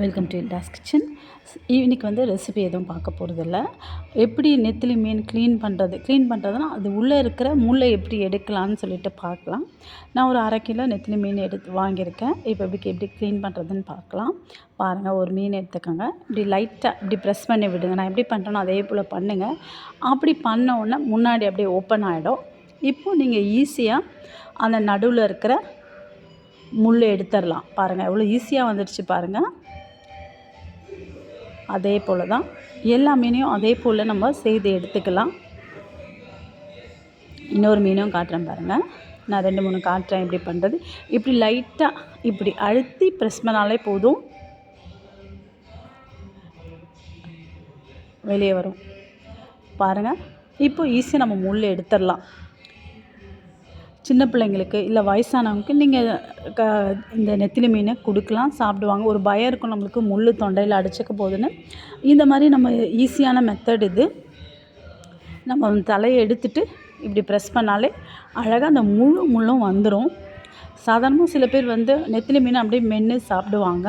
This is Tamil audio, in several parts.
Welcome to Das kitchen evening வந்து ரெசிபி எதுவும் பார்க்க போகிறதில்ல எப்படி நெத்திலி மீன் க்ளீன் பண்ணுறது க்ளீன் பண்ணுறதுனா அது உள்ளே இருக்கிற முள்ளை எப்படி எடுக்கலாம்னு சொல்லிட்டு பார்க்கலாம். நான் ஒரு அரை கிலோ நெத்திலி மீன் எடுத்து வாங்கியிருக்கேன். இப்போ எப்படி எப்படி க்ளீன் பண்ணுறதுன்னு பார்க்கலாம். பாருங்கள் ஒரு மீன் எடுத்துக்கோங்க. இப்படி லைட்டாக இப்படி ப்ரெஸ் பண்ணி விடுங்க. நான் எப்படி பண்ணுறேனோ அதே போல் பண்ணுங்கள் அப்படி பண்ண உடனே முன்னாடி அப்படியே ஓப்பன் ஆகிடும் இப்போது நீங்கள் ஈஸியாக அந்த நடுவில் இருக்கிற முள் எடுத்துடலாம். பாருங்கள் எவ்வளோ ஈஸியாக வந்துடுச்சு பாருங்கள் அதே போல் தான் எல்லா மீனையும் அதே போல் நம்ம செய்து எடுத்துக்கலாம். இன்னொரு மீனும் காட்டுறேன் பாருங்கள் நான் ரெண்டு மூணு காட்டுறேன் எப்படி பண்ணுறது இப்படி லைட்டாக இப்படி அழுத்தி ப்ரெஸ் பண்ணாலே போதும். வெளியே வரும். பாருங்கள் இப்போ ஈஸியாக நம்ம முள் எடுத்துடலாம். சின்ன பிள்ளைங்களுக்கு இல்லை வயசானவங்களுக்கு நீங்கள் க இந்த நெத்திலி மீனை கொடுக்கலாம் சாப்பிடுவாங்க. ஒரு பயம் இருக்கும் நம்மளுக்கு முள் தொண்டையில் அடைச்சிக்க போகுதுன்னு. இந்த மாதிரி நம்ம ஈஸியான மெத்தட் இது. நம்ம தலையை எடுத்துட்டு இப்படி ப்ரெஸ் பண்ணாலே அழகாக அந்த முழு முள்ளும் வந்துடும் சாதாரணமாக சில பேர் வந்து நெத்திலி மீன் அப்படியே மென்று சாப்பிடுவாங்க.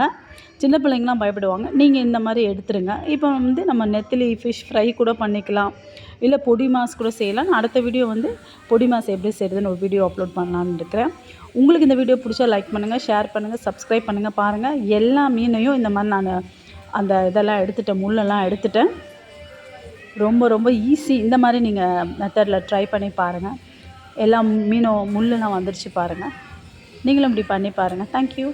சின்ன பிள்ளைங்களாம் பயப்படுவாங்க. நீங்கள் இந்த மாதிரி எடுத்துருங்க. இப்போ வந்து நம்ம நெத்திலி ஃபிஷ் ஃப்ரை கூட பண்ணிக்கலாம். இல்லை பொடி மாஸ் கூட செய்யலாம். நான் அடுத்த வீடியோ வந்து பொடி மாஸ் எப்படி செய்கிறதுன்னு ஒரு வீடியோ அப்லோட் பண்ணலான்னு இருக்கிறேன். உங்களுக்கு இந்த வீடியோ பிடிச்சா லைக் பண்ணுங்கள் ஷேர் பண்ணுங்கள் சப்ஸ்கிரைப் பண்ணுங்கள் பாருங்கள் எல்லா மீனையும் இந்த மாதிரி நான் அந்த இதெல்லாம் எடுத்துட்டேன். முள்ளெல்லாம் எடுத்துட்டேன். ரொம்ப ரொம்ப ஈஸி இந்த மாதிரி நீங்கள் மெத்தடில் ட்ரை பண்ணி பாருங்கள் எல்லா மீனும் முள்ளெல்லாம் வந்துருச்சு பாருங்கள் நீங்களும் இப்படி பண்ணி பாருங்கள் தேங்க்யூ